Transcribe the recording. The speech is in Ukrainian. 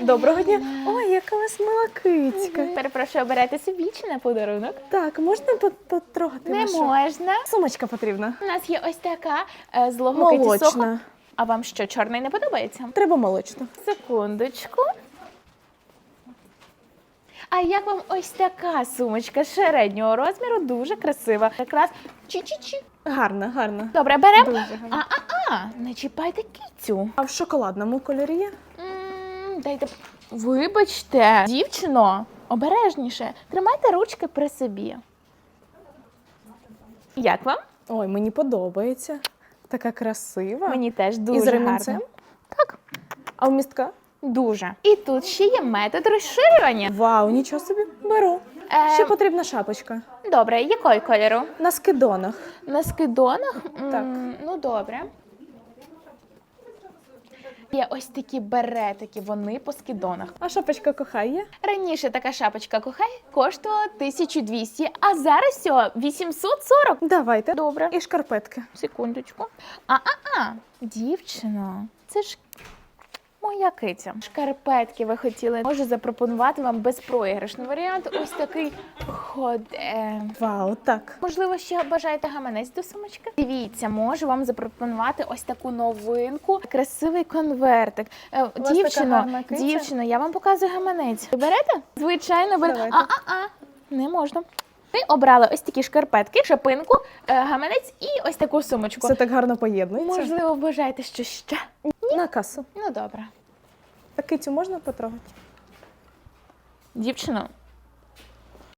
Доброго дня. Ой, яка у вас мила кицька. Перепрошую, обирайте собі чи на подарунок? Так, можна по- потрогати Не вашу? можна. Сумочка потрібна. У нас є ось така е, з лого Кеті Сохо. Молочна. А вам що, чорний не подобається? Треба молочну. Секундочку. А як вам ось така сумочка середнього розміру, дуже красива. Якраз чі-чі-чі. Гарна, гарна. Добре, беремо. Дуже гарна. А-а-а, не чіпайте кіцю. А в шоколадному кольорі є? Дайте. Вибачте, дівчино, обережніше. Тримайте ручки при собі. Як вам? Ой, мені подобається. Така красива. Мені теж дуже І з ремінцем? гарно. Так, А у містка? дуже. І тут ще є метод розширювання. Вау, нічого собі. Беру. Е, Ще потрібна шапочка. Добре, якої кольору? На скидонах. На скидонах? М, Так. Ну, добре. Є ось такі беретики, вони по скидонах. А шапочка кохай є? Раніше така шапочка кохай коштувала 1200, а зараз всього 840. Давайте. Добре. І шкарпетки. Секундочку. А-а-а, дівчино, це ж моя киця. Шкарпетки ви хотіли. Можу запропонувати вам безпроіграшний варіант. Ось такий ходе. Вау, так. Можливо, ще бажаєте гаманець до сумочки? Дивіться, можу вам запропонувати ось таку новинку, красивий конвертик. Е, Дівчино, дівчино, я вам показую гаманець. Ви берете? Звичайно, берете. А-а-а, не можна. Ви обрали ось такі шкарпетки, шапинку, е, гаманець і ось таку сумочку. Це так гарно поєднується. Можливо, бажаєте щось ще? На касу. Ну добре. А кицю можна потрогати? Дівчино,